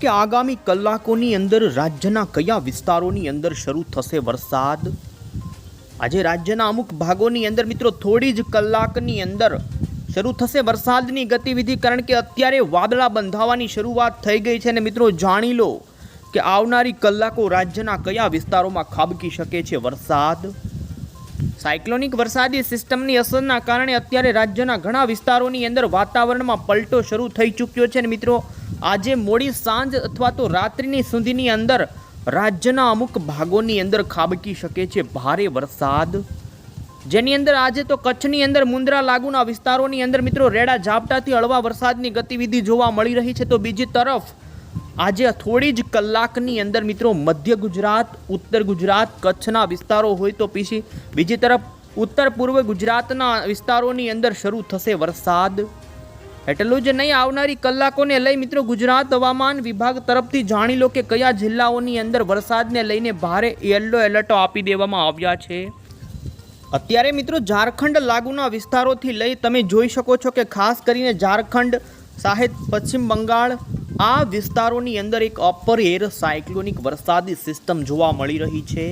કે આગામી કલાકોની અંદર રાજ્યના કયા વિસ્તારોની અંદર શરૂ થશે વરસાદ? આજે રાજ્યના અમુક ભાગોની અંદર મિત્રો થોડી જ કલાકની અંદર શરૂ થશે વરસાદની ગતિવિધિ, કારણ કે અત્યારે વાદળા બંધાવાની શરૂઆત થઈ ગઈ છે. અને મિત્રો જાણી લો કે આવનારી કલાકો રાજ્યના કયા વિસ્તારોમાં ખાબકી શકે છે વરસાદ? સાયક્લોનિક વરસાદી સિસ્ટમની અસરના કારણે અત્યારે રાજ્યના ઘણા વિસ્તારોની અંદર વાતાવરણમાં પલટો શરૂ થઈ ચૂક્યો છે. અને મિત્રો આજે મોડી સાંજ અથવા તો રાત્રિની સુધીની અંદર રાજ્યના અમુક ભાગોની અંદર ખાબકી શકે છે ભારે વરસાદ. જેની અંદર આજે તો કચ્છની અંદર મુંદ્રા લાગુના વિસ્તારોની અંદર મિત્રો રેડા ઝાપટાથી હળવા વરસાદની ગતિવિધિ જોવા મળી રહી છે. તો બીજી તરફ આજે થોડી જ કલાકની અંદર મિત્રો મધ્ય ગુજરાત, ઉત્તર ગુજરાત કચ્છના વિસ્તારો હોય તો પીછી બીજી તરફ ઉત્તર પૂર્વ ગુજરાતના વિસ્તારોની અંદર શરૂ થશે વરસાદ. એટલું જ નહીં, આવનારી કલાકોને લઈ મિત્રો ગુજરાત હવામાન વિભાગ તરફથી જાણી લો કે કયા જિલ્લાઓની અંદર વરસાદને લઈને ભારે યલો એલર્ટો આપી દેવામાં આવ્યા છે. અત્યારે મિત્રો ઝારખંડ લાગુના વિસ્તારોથી લઈ તમે જોઈ શકો છો કે ખાસ કરીને ઝારખંડ, સાહેબ પશ્ચિમ બંગાળ, આ વિસ્તારોની અંદર એક અપર એર સાયક્લોનિક વરસાદી સિસ્ટમ જોવા મળી રહી છે.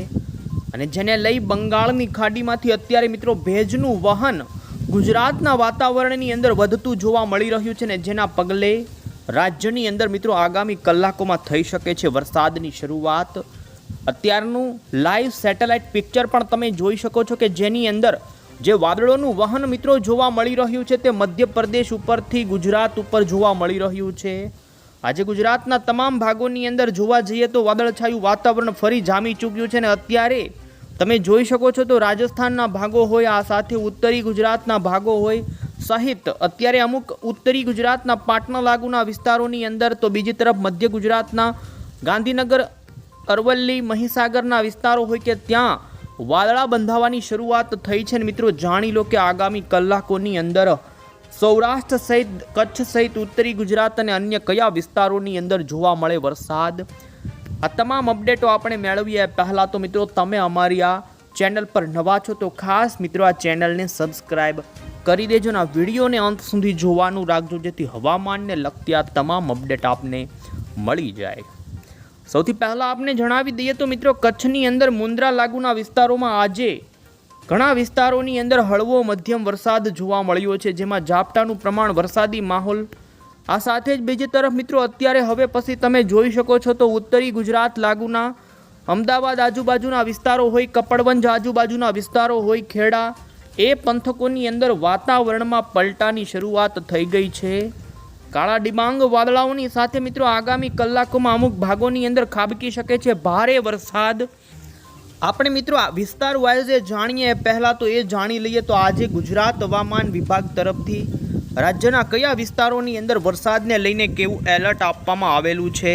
અને જેને લઈ બંગાળની ખાડીમાંથી અત્યારે મિત્રો ભેજનું વહન ગુજરાતના વાતાવરણની અંદર વધતું જોવા મળી રહ્યું છે ને જેના પગલે રાજ્યની અંદર મિત્રો આગામી કલાકોમાં થઈ શકે છે વરસાદની શરૂઆત. અત્યારનું લાઈવ સેટેલાઇટ પિક્ચર પણ તમે જોઈ શકો છો કે જેની અંદર જે વાદળોનું વહન મિત્રો જોવા મળી રહ્યું છે તે મધ્યપ્રદેશ ઉપરથી ગુજરાત ઉપર જોવા મળી રહ્યું છે. આજે ગુજરાતના તમામ ભાગોની અંદર જોવા જઈએ તો વાદળછાયું વાતાવરણ ફરી જામી ચૂક્યું છે ને અત્યારે તમે જોઈ શકો છો તો રાજસ્થાનના ભાગો હોય, આ સાથે ઉત્તરી ગુજરાતના ભાગો હોય, સહિત અત્યારે અમુક ઉત્તરી ગુજરાતના પાટણા લાગુના વિસ્તારોની અંદર તો બીજી તરફ મધ્ય ગુજરાતના ગાંધીનગર, અરવલ્લી, મહીસાગરના વિસ્તારો હોય કે ત્યાં વાદળા બંધાવાની શરૂઆત થઈ છે મિત્રો જાણી લો કે આગામી કલાકોની અંદર સૌરાષ્ટ્ર સહિત, કચ્છ સહિત, ઉત્તરી ગુજરાત અને અન્ય કયા વિસ્તારોની અંદર જોવા મળે વરસાદ? આ તમામ અપડેટો આપણે મેળવીએ. પહેલાં તો મિત્રો તમે અમારી આ ચેનલ પર નવા છો તો ખાસ મિત્રો આ ચેનલને સબસ્ક્રાઈબ કરી દેજો અને આ વિડીયોને અંત સુધી જોવાનું રાખજો જેથી હવામાનને લગતી આ તમામ અપડેટ આપને મળી જાય. સૌથી પહેલાં આપને જણાવી દઈએ તો મિત્રો કચ્છની અંદર મુન્દ્રા લાગુના વિસ્તારોમાં આજે ઘણા વિસ્તારોની અંદર હળવો મધ્યમ વરસાદ જોવા મળ્યો છે જેમાં ઝાપટાનું પ્રમાણ વરસાદી માહોલ આ સાથે જ બીજી તરફ મિત્રો અત્યારે હવે પછી તમે જોઈ શકો છો તો ઉત્તરી ગુજરાત લાગુના, અમદાવાદ આજુબાજુના વિસ્તારો હોય, કપડવંજ આજુબાજુના વિસ્તારો હોય, ખેડા, એ પંથકોની અંદર વાતાવરણમાં પલટાની શરૂઆત થઈ ગઈ છે. કાળા ડિબાંગ વાદળાઓની સાથે મિત્રો આગામી કલાકોમાં અમુક ભાગોની અંદર ખાબકી શકે છે, ભારે વરસાદ. આપણે મિત્રો વિસ્તાર વાઇઝ જાણીએ, પહેલાં તો એ જાણી લઈએ તો આજે ગુજરાત હવામાન વિભાગ તરફથી રાજ્યના કયા વિસ્તારોની અંદર વરસાદને લઈને કેવું એલર્ટ આપવામાં આવેલું છે?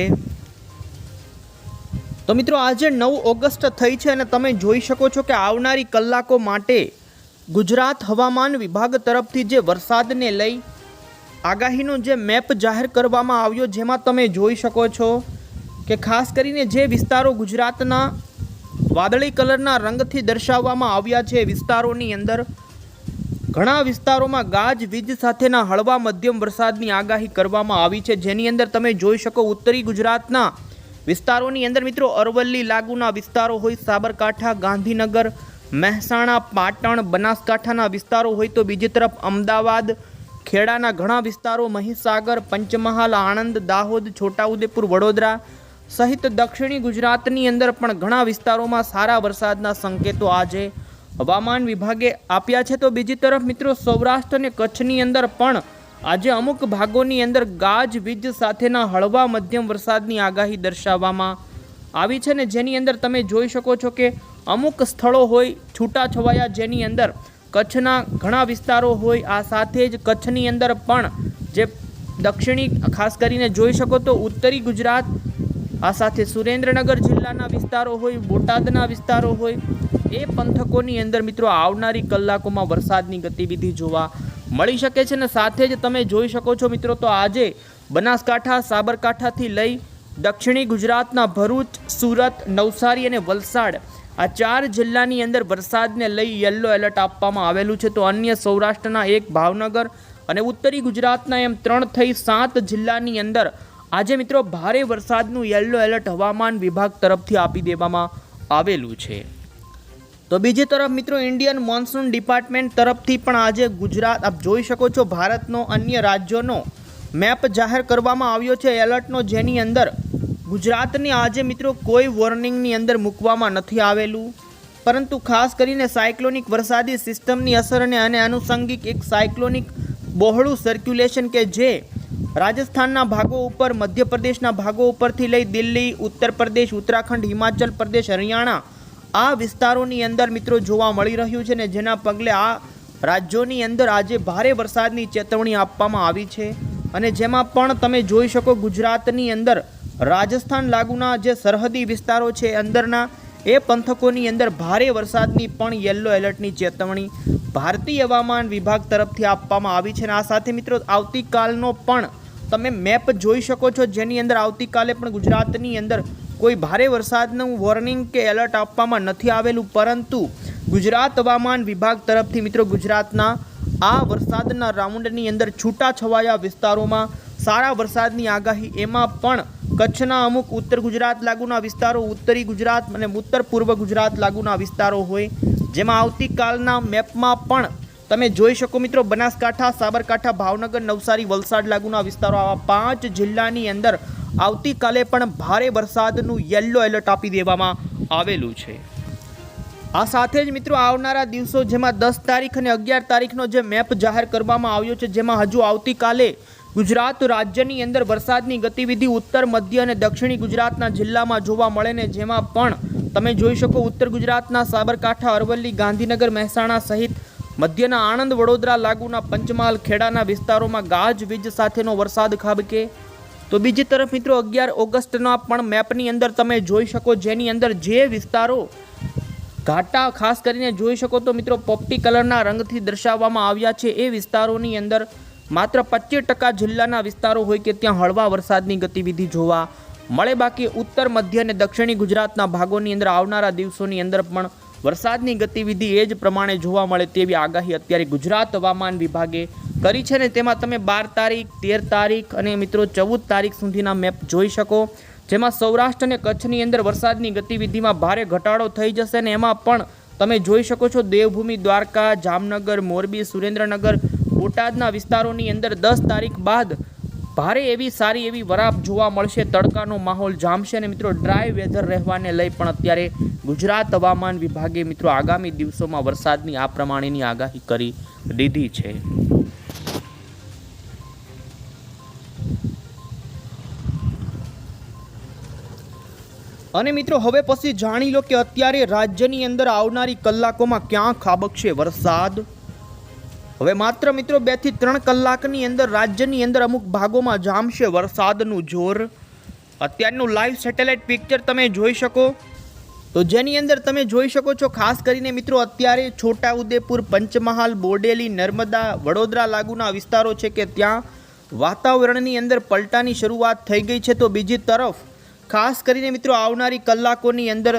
તો મિત્રો, આજે નવ ઓગસ્ટ થઈ છે અને તમે જોઈ શકો છો કે આવનારી કલાકો માટે ગુજરાત હવામાન વિભાગ તરફથી જે વરસાદને લઈ આગાહીનો જે મેપ જાહેર કરવામાં આવ્યો, જેમાં તમે જોઈ શકો છો કે ખાસ કરીને જે વિસ્તારો ગુજરાતના વાદળી કલરના રંગથી દર્શાવવામાં આવ્યા છે, વિસ્તારોની અંદર ઘણા વિસ્તારોમાં ગાજ, વીજ સાથેના હળવા મધ્યમ વરસાદની આગાહી કરવામાં આવી છે. જેની અંદર તમે જોઈ શકો ઉત્તરી ગુજરાતના વિસ્તારોની અંદર મિત્રો અરવલ્લી લાગુના વિસ્તારો હોય, સાબરકાંઠા, ગાંધીનગર, મહેસાણા, પાટણ, બનાસકાંઠાના વિસ્તારો હોય તો બીજી તરફ અમદાવાદ, ખેડાના ઘણા વિસ્તારો, મહીસાગર, પંચમહાલ, આણંદ, દાહોદ, છોટાઉદેપુર, વડોદરા સહિત દક્ષિણી ગુજરાતની અંદર પણ ઘણા વિસ્તારોમાં સારા વરસાદના સંકેતો આજે હવામાન વિભાગે આપ્યા છે તો બીજી તરફ મિત્રો સૌરાષ્ટ્ર અને કચ્છની અંદર પણ આજે અમુક ભાગોની અંદર ગાજ વીજ સાથેના હળવા મધ્યમ વરસાદની આગાહી દર્શાવવામાં આવી છે ને જેની અંદર તમે જોઈ શકો છો કે અમુક સ્થળો હોય છૂટાછવાયા જેની અંદર કચ્છના ઘણા વિસ્તારો હોય, આ સાથે જ કચ્છની અંદર પણ જે દક્ષિણી ખાસ કરીને જોઈ શકો તો ઉત્તરી ગુજરાત, આ સાથે સુરેન્દ્રનગર જિલ્લાના વિસ્તારો હોય, બોટાદના વિસ્તારો હોય એ પંથકોની અંદર મિત્રો આવનારી કલાકોમાં વરસાદની ગતિવિધિ જોવા મળી શકે છે ને સાથે જ તમે જોઈ શકો છો મિત્રો તો આજે બનાસકાંઠા, સાબરકાંઠાથી લઈ દક્ષિણી ગુજરાતના ભરૂચ, સુરત, નવસારી અને વલસાડ આ ચાર જિલ્લાની અંદર વરસાદને લઈ યલો એલર્ટ આપવામાં આવેલું છે. તો અન્ય સૌરાષ્ટ્રના એક ભાવનગર અને ઉત્તરી ગુજરાતના એમ ત્રણ થઈ સાત જિલ્લાની અંદર આજે મિત્રો ભારે વરસાદનું યલો એલર્ટ હવામાન વિભાગ તરફથી આપી દેવામાં આવેલું છે. તો બીજી તરફ મિત્રો ઇન્ડિયન મોન્સૂન ડિપાર્ટમેન્ટ તરફથી પણ આજે ગુજરાત, આપ જોઈ શકો છો ભારતનો અન્ય રાજ્યોનો મેપ જાહેર કરવામાં આવ્યો છે. એલર્ટનો જેની અંદર ગુજરાતને આજે મિત્રો કોઈ વોર્નિંગની અંદર મૂકવામાં નથી આવેલું. પરંતુ ખાસ કરીને સાયક્લોનિક વરસાદી સિસ્ટમની અસરને અને આનુષંગિક એક સાયક્લોનિક બહોળું સર્ક્યુલેશન કે જે રાજસ્થાનના ભાગો ઉપર, મધ્યપ્રદેશના ભાગો ઉપરથી લઈ દિલ્હી ઉત્તર પ્રદેશ ઉત્તરાખંડ, હિમાચલ પ્રદેશ, હરિયાણા આ વિસ્તારોની અંદર મિત્રો જોવા મળી રહ્યું છે ને જેના પગલે આ રાજ્યોની અંદર આજે ભારે વરસાદની ચેતવણી આપવામાં આવી છે. અને જેમાં પણ તમે જોઈ શકો ગુજરાતની અંદર રાજસ્થાન લાગુના જે સરહદી વિસ્તારો છે અંદરના, એ પંથકોની અંદર ભારે વરસાદની પણ યલો એલર્ટની ચેતવણી ભારતીય હવામાન વિભાગ તરફથી આપવામાં આવી છે. અને આ સાથે મિત્રો આવતીકાલનો પણ તમે મેપ જોઈ શકો છો. જેની અંદર આવતીકાલે પણ ગુજરાતની અંદર કોઈ ભારે વરસાદનું વોર્નિંગ કે એલર્ટ આપવામાં નથી આવેલું, પરંતુ ગુજરાત હવામાન વિભાગ તરફથી મિત્રો ગુજરાતના આ વરસાદના રાઉન્ડની અંદર છૂટાછવાયા વિસ્તારોમાં સારા વરસાદની આગાહી, એમાં પણ કચ્છના અમુક ઉત્તર ગુજરાત લાગુના વિસ્તારો, ઉત્તરી ગુજરાત અને ઉત્તર પૂર્વ ગુજરાત લાગુના વિસ્તારો હોય, જેમાં આવતીકાલના મેપમાં પણ તમે જોઈ શકો મિત્રો બનાસકાંઠા, સાબરકાંઠા, ભાવનગર, નવસારી, વલસાડ લાગુના વિસ્તારો, આવા પાંચ જિલ્લાની અંદર આવતીકાલે પણ ભારે વરસાદનું યલો એલર્ટ આપી દેવામાં આવેલું છે. આ સાથે જ મિત્રો આવનારા દિવસો જેમાં દસ તારીખ અને અગિયાર તારીખનો જે મેપ જાહેર કરવામાં આવ્યો છે, જેમાં હજુ આવતીકાલે ગુજરાત રાજ્યની અંદર વરસાદની ગતિવિધિ ઉત્તર, મધ્ય અને દક્ષિણી ગુજરાતના જિલ્લામાં જોવા મળે ને જેમાં પણ તમે જોઈ શકો ઉત્તર ગુજરાતના સાબરકાંઠા, અરવલ્લી, ગાંધીનગર, મહેસાણા સહિત મધ્યના આણંદ, વડોદરા લાગુના પંચમહાલ, ખેડાના વિસ્તારોમાં ગાજવીજ સાથેનો વરસાદ ખાબકે તો બીજી તરફ મિત્રો, અગિયાર ઓગસ્ટના પણ મેપની અંદર તમે જોઈ શકો જેની અંદર જે વિસ્તારો ઘાટા ખાસ કરીને જોઈ શકો તો મિત્રો, પોપટી કલરના રંગથી દર્શાવવામાં આવ્યા છે. એ વિસ્તારોની અંદર માત્ર પચીસ ટકા જિલ્લાના વિસ્તારો હોય કે ત્યાં હળવા વરસાદની ગતિવિધિ જોવા મળે. બાકી ઉત્તર, મધ્ય અને દક્ષિણી ગુજરાતના ભાગોની અંદર આવનારા દિવસોની અંદર પણ વરસાદની ગતિવિધિ એ જ પ્રમાણે જોવા મળે તેવી આગાહી અત્યારે ગુજરાત હવામાન વિભાગે કરી છે ને તેમાં તમે બાર તારીખ, તેર તારીખ અને મિત્રો ચૌદ તારીખ સુધીના મેપ જોઈ શકો. જેમાં સૌરાષ્ટ્ર અને કચ્છની અંદર વરસાદની ગતિવિધિમાં ભારે ઘટાડો થઈ જશે ને એમાં પણ તમે જોઈ શકો છો દેવભૂમિ, દ્વારકા, જામનગર, મોરબી, સુરેન્દ્રનગર, બોટાદના વિસ્તારોની અંદર દસ તારીખ બાદ ભારે એવી સારી એવી વરાપ જોવા મળશે, તડકાનો માહોલ જામશે અને મિત્રો ડ્રાય વેધર રહેવાને લઈ પણ અત્યારે ગુજરાત હવામાન વિભાગે મિત્રો આગામી દિવસોમાં વરસાદની આ પ્રમાણેની આગાહી કરી દીધી છે. અને મિત્રો, હવે પછી જાણી લો કે અત્યારે રાજ્યની અંદર આવનારી કલાકોમાં ક્યાં ખાબકશે વરસાદ? હવે માત્ર મિત્રો, બેથી ત્રણ કલાકની અંદર રાજ્યની અંદર અમુક ભાગોમાં જામશે વરસાદનું જોર. અત્યારનું લાઈવ સેટેલાઇટ પિક્ચર તમે જોઈ શકો. તો જેની અંદર તમે જોઈ શકો છો, ખાસ કરીને મિત્રો, અત્યારે છોટાઉદેપુર, પંચમહાલ, બોડેલી, નર્મદા, વડોદરા લાગુના વિસ્તારો છે કે ત્યાં વાતાવરણની અંદર પલટાની શરૂઆત થઈ ગઈ છે. તો બીજી તરફ ખાસ કરીને મિત્રો આવનારી કલાકોની અંદર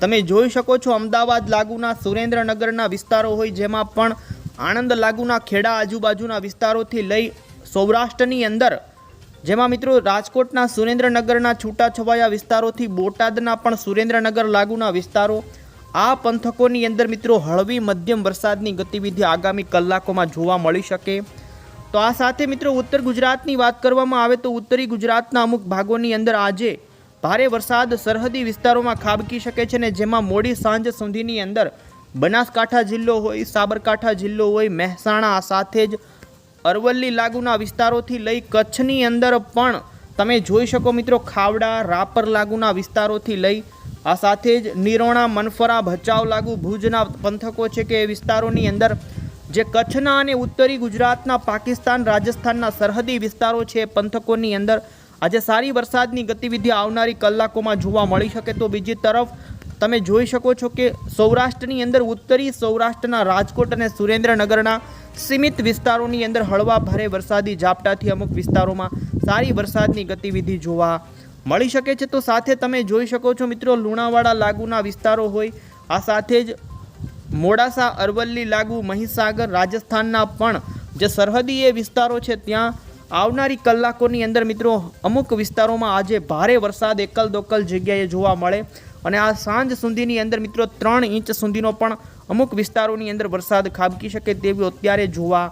તમે જોઈ શકો છો અમદાવાદ લાગુના સુરેન્દ્રનગરના વિસ્તારો હોય જેમાં પણ આણંદ લાગુના ખેડા આજુબાજુના વિસ્તારોથી લઈ સૌરાષ્ટ્રની અંદર, જેમાં મિત્રો રાજકોટના સુરેન્દ્રનગરના છૂટાછવાયા વિસ્તારોથી બોટાદના પણ સુરેન્દ્રનગર લાગુના વિસ્તારો, આ પંથકોની અંદર મિત્રો હળવી મધ્યમ વરસાદની ગતિવિધિ આગામી કલાકોમાં જોવા મળી શકે. તો આ સાથે મિત્રો ઉત્તર ગુજરાતની વાત કરવામાં આવે તો ઉત્તરી ગુજરાતના અમુક ભાગોની અંદર આજે ભારે વરસાદ સરહદી વિસ્તારોમાં ખાબકી શકે છે ને જેમાં મોડી સાંજ સુધીની અંદર બનાસકાંઠા જિલ્લો હોય, સાબરકાંઠા જિલ્લો હોય, મહેસાણા સાથે જ અરવલ્લી લાગુના વિસ્તારોથી લઈ કચ્છની અંદર પણ તમે જોઈ શકો મિત્રો ખાવડા, રાપર લાગુના વિસ્તારોથી લઈ આ સાથે જ નિરોણા, મનફરા, ભચાઉ લાગુ, ભુજના પંથકો છે કે એ વિસ્તારોની અંદર જે કચ્છના અને ઉત્તરી ગુજરાતના, પાકિસ્તાન, રાજસ્થાનના સરહદી વિસ્તારો છે પંથકોની અંદર આજે સારી વરસાદની ગતિવિધિ આવનારી કલાકોમાં જોવા મળી શકે તો બીજી તરફ તમે જોઈ શકો છો કે સૌરાષ્ટ્રની અંદર ઉત્તરી સૌરાષ્ટ્રના રાજકોટ અને સુરેન્દ્રનગરના સીમિત વિસ્તારોની અંદર હળવા ભારે વરસાદી ઝાપટાથી અમુક વિસ્તારોમાં સારી વરસાદની ગતિવિધિ જોવા મળી શકે છે. તો સાથે તમે જોઈ શકો છો મિત્રો, લુણાવાડા લાગુના વિસ્તારો હોય, આ સાથે જ મોડાસા અરવલ્લી લાગુ, મહીસાગર, રાજસ્થાનના પણ જે સરહદી એ વિસ્તારો છે, ત્યાં આવનારી કલાકોની અંદર મિત્રો, અમુક વિસ્તારોમાં આજે ભારે વરસાદ એકલ દોકલ જગ્યાએ જોવા મળે અને આ સાંજ સુધીની અંદર મિત્રો, ત્રણ ઇંચ સુધીનો પણ અમુક વિસ્તારોની અંદર વરસાદ ખાબકી શકે તેવું અત્યારે જોવા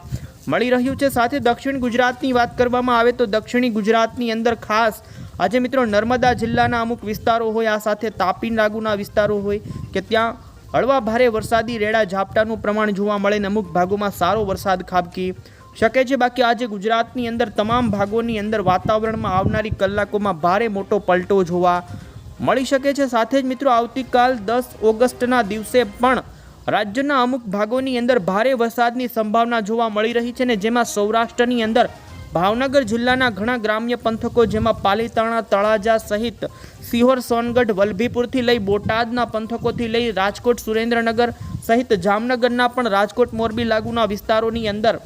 મળી રહ્યું છે. સાથે દક્ષિણ ગુજરાતની વાત કરવામાં આવે તો દક્ષિણી ગુજરાતની અંદર ખાસ આજે મિત્રો નર્મદા જિલ્લાના અમુક વિસ્તારો હોય, આ સાથે તાપી લાગુના વિસ્તારો હોય કે ત્યાં હળવા ભારે વરસાદી રેડા ઝાપટાનું પ્રમાણ જોવા મળે ને અમુક ભાગોમાં સારો વરસાદ ખાબકી શકે છે? બાકી આજે ગુજરાતની અંદર તમામ ભાગોની અંદર વાતાવરણમાં આવનારી કલાકોમાં ભારે મોટો પલટો જોવા મળી શકે છે. સાથે જ મિત્રો, આવતીકાલ દસ ઓગસ્ટના દિવસે પણ રાજ્યના અમુક ભાગોની અંદર ભારે વરસાદની સંભાવના જોવા મળી રહી છે ને જેમાં સૌરાષ્ટ્રની અંદર ભાવનગર જિલ્લાના ઘણા ગ્રામ્ય પંથકો જેમાં પાલીતાણા, તળાજા સહિત સિહોર, સોનગઢ, વલભીપુરથી લઈ બોટાદના પંથકોથી લઈ રાજકોટ, સુરેન્દ્રનગર સહિત જામનગરના પણ રાજકોટ મોરબી લાગુના વિસ્તારોની અંદર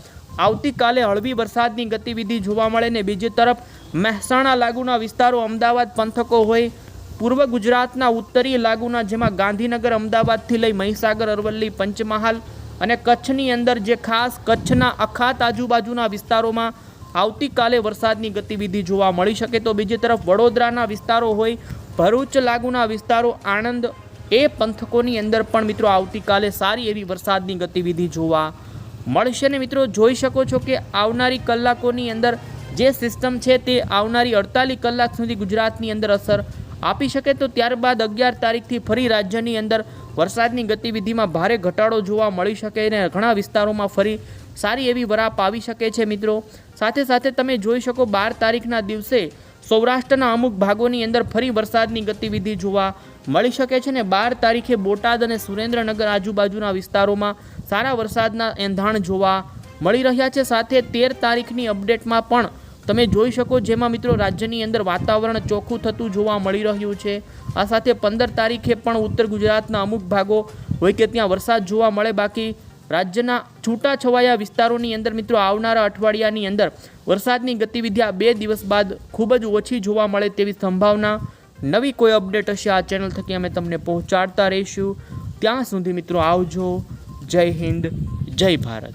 આવતીકાલે હળવી વરસાદની ગતિવિધિ જોવા મળે ને બીજી તરફ મહેસાણા લાગુના વિસ્તારો અમદાવાદ પંથકો હોય, પૂર્વ ગુજરાતના ઉત્તરીય લાગુના જેમાં ગાંધીનગર અમદાવાદથી લઈ મહીસાગર, અરવલ્લી, પંચમહાલ અને કચ્છની અંદર જે ખાસ કચ્છના અખાત આજુબાજુના વિસ્તારોમાં આવતીકાલે વરસાદની ગતિવિધિ જોવા મળી શકે તો બીજી તરફ વડોદરાના વિસ્તારો હોય, ભરૂચ લાગુના વિસ્તારો, આણંદ એ પંથકોની અંદર પણ મિત્રો આવતીકાલે સારી એવી વરસાદની ગતિવિધિ જોવા મળશે ને મિત્રો, જોઈ શકો છો કે આવનારી કલાકોની અંદર જે સિસ્ટમ છે તે આવનારી અડતાલીસ કલાક સુધી ગુજરાતની અંદર અસર આપી શકે. તો ત્યારબાદ અગિયાર તારીખથી ફરી રાજ્યની અંદર વરસાદની ગતિવિધિમાં ભારે ઘટાડો જોવા મળી શકે અને ઘણા વિસ્તારોમાં ફરી સારી એવી વરાપ આવી શકે છે મિત્રો. સાથે સાથે તમે જોઈ શકો બાર તારીખના દિવસે સૌરાષ્ટ્રના અમુક ભાગોની અંદર ફરી વરસાદની ગતિવિધિ જોવા મળી શકે છે ને બાર તારીખે બોટાદ અને સુરેન્દ્રનગર આજુબાજુના વિસ્તારોમાં સારા વરસાદના એંધાણ જોવા મળી રહ્યા છે. સાથે તેર તારીખની અપડેટમાં પણ તમે જોઈ શકો જેમાં મિત્રો રાજ્યની અંદર વાતાવરણ ચોખ્ખું થતું જોવા મળી રહ્યું છે. આ સાથે પંદર તારીખે પણ ઉત્તર ગુજરાતના અમુક ભાગો હોય કે ત્યાં વરસાદ જોવા મળે. બાકી રાજ્યના છૂટાછવાયા વિસ્તારોની અંદર મિત્રો આવનારા અઠવાડિયાની અંદર વરસાદની ગતિવિધિ આ બે દિવસ બાદ ખૂબ જ ઓછી જોવા મળે તેવી સંભાવના. નવી કોઈ અપડેટ હશે આ ચેનલ થકી અમે તમને પહોંચાડતા રહીશું. ત્યાં સુધી મિત્રો આવજો. જય હિન્દ જય ભારત.